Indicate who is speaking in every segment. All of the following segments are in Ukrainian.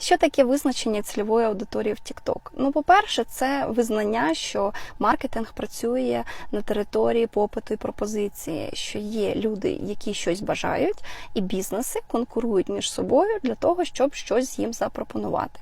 Speaker 1: Що таке визначення цільової аудиторії в TikTok? Ну, по-перше, це визнання, що маркетинг працює на території попиту і пропозиції, що є люди, які щось бажають, і бізнеси конкурують між собою для того, щоб щось їм запропонувати.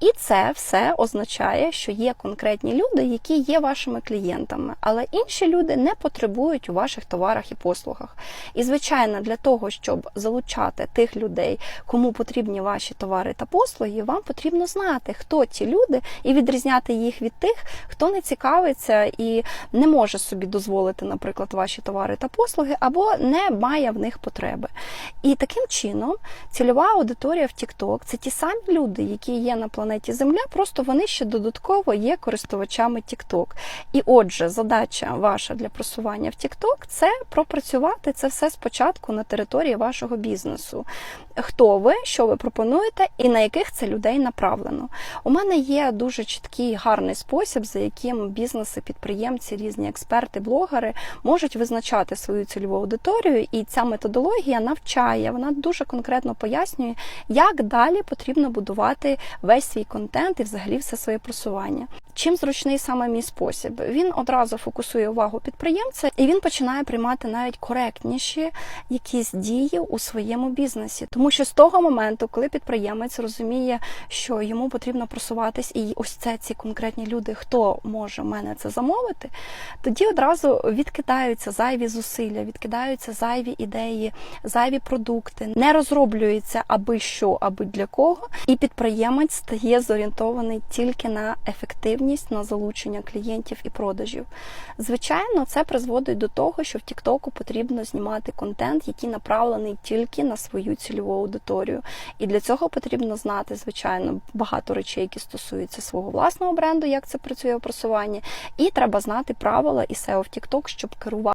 Speaker 1: І це все означає, що є конкретні люди, які є вашими клієнтами, але інші люди не потребують у ваших товарах і послугах. І, звичайно, для того, щоб залучати тих людей, кому потрібні ваші товари та послуги, вам потрібно знати, хто ті люди, і відрізняти їх від тих, хто не цікавиться і не може собі дозволити, наприклад, ваші товари та послуги, або не має в них потреби. І таким чином цільова аудиторія в TikTok – це ті самі люди, які є на планеті Земля, просто вони ще додатково є користувачами TikTok. І отже, задача ваша для просування в TikTok – це пропрацювати це все спочатку на території вашого бізнесу. Хто ви, що ви пропонуєте, і на яких це людей направлено. У мене є дуже чіткий гарний спосіб, за яким бізнеси, підприємці, різні експерти, блогери можуть визначати свою цільову аудиторію, і ця методологія навчає, вона дуже конкретно пояснює, як далі потрібно будувати весь свій контент і взагалі все своє просування. Чим зручний саме мій спосіб? Він одразу фокусує увагу підприємця, і він починає приймати навіть коректніші якісь дії у своєму бізнесі. Тому що з того моменту, коли підприємець розуміє, що йому потрібно просуватись, і ось це ці конкретні люди, хто може мене це замовити, тоді одразу відкидаються зайві зусилля, відкидаються зайві ідеї, зайві продукти, не розроблюється аби що, аби для кого, і підприємець стає зорієнтований тільки на ефективність, на залучення клієнтів і продажів. Звичайно, це призводить до того, що в Тіктоку потрібно знімати контент, який направлений тільки на свою цільову аудиторію. І для цього потрібно знати, звичайно, багато речей, які стосуються свого власного бренду, як це працює у просуванні, і треба знати правила і SEO в TikTok, щоб керувати.